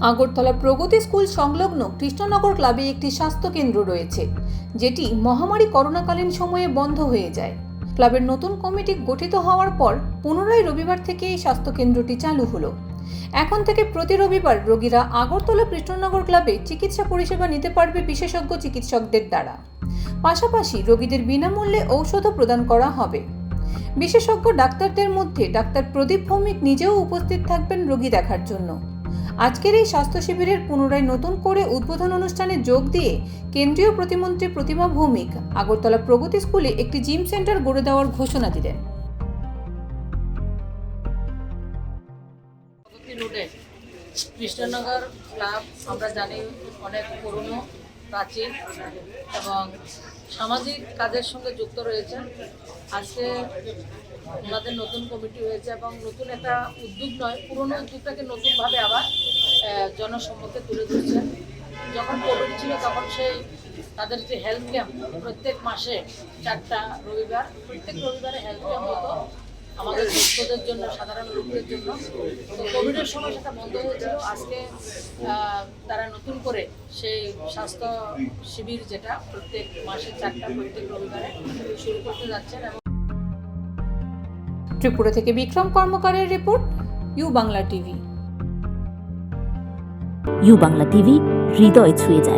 আগরতলা প্রগতি school সংলগ্ন কৃষ্ণনগর ক্লাবে একটি স্বাস্থ্য কেন্দ্র রয়েছে, যেটি মহামারী করোনাকালীন সময়ে বন্ধ হয়ে যায়। ক্লাবের নতুন কমিটি গঠিত হওয়ার পর পুনরায় রবিবার থেকে এই স্বাস্থ্য কেন্দ্রটি চালু হলো। এখন থেকে প্রতি রবিবার রোগীরা আগরতলা কৃষ্ণনগর ক্লাবে চিকিৎসা পরিষেবা নিতে পারবে বিশেষজ্ঞ চিকিৎসকদের দ্বারা। পাশাপাশি রোগীদের বিনামূল্যে ঔষধও প্রদান করা হবে। বিশেষজ্ঞ ডাক্তারদের মধ্যে ডাক্তার প্রদীপ ভৌমিক নিজেও উপস্থিত থাকবেন রোগী দেখার জন্য। আজকের এই স্বাস্থ্য শিবিরের পুনরায় নতুন করে উদ্বোধন অনুষ্ঠানে যোগ দিয়ে কেন্দ্রীয় প্রতিমন্ত্রী প্রতিমা ভৌমিক আগরতলা প্রগতি স্কুলে একটি জিম সেন্টার গড়ে দেওয়ার ঘোষণা দিলেন। কৃষ্ণনগর ক্লাব, আমরা জানি অনেক পুরনো প্রাচীন এবং সামাজিক কাজের সঙ্গে যুক্ত রয়েছেন। আজকে ওনাদের নতুন কমিটি হয়েছে এবং নতুন একটা উদ্যোগ নয়, পুরনো উদ্যোগটাকে নতুনভাবে আবার জনসম্মুখে তুলে ধরছে যখন কোভিড ছিল তখন সেই তাদের যে হেলথ ক্যাম্প প্রত্যেক মাসে চারটা রবিবার, প্রত্যেক রবিবারে হেলথ ক্যাম্প হতো। আমাদের ভক্তদের জন্য সাধারণ লোকদের জন্য। তো কোভিডের সময় সেটা বন্ধ হয়েছিল। আজকে আহ, তারা নতুন করে সেই স্বাস্থ্য শিবির যেটা প্রত্যেক মাসে চারটা প্রত্যেক রবিবারে শুরু করতে যাচ্ছেন এবং ত্রিপুরা থেকে Bikram কর্মকারের report U Bangla TV. U Bangla TV হৃদয় ছুঁয়ে যায়।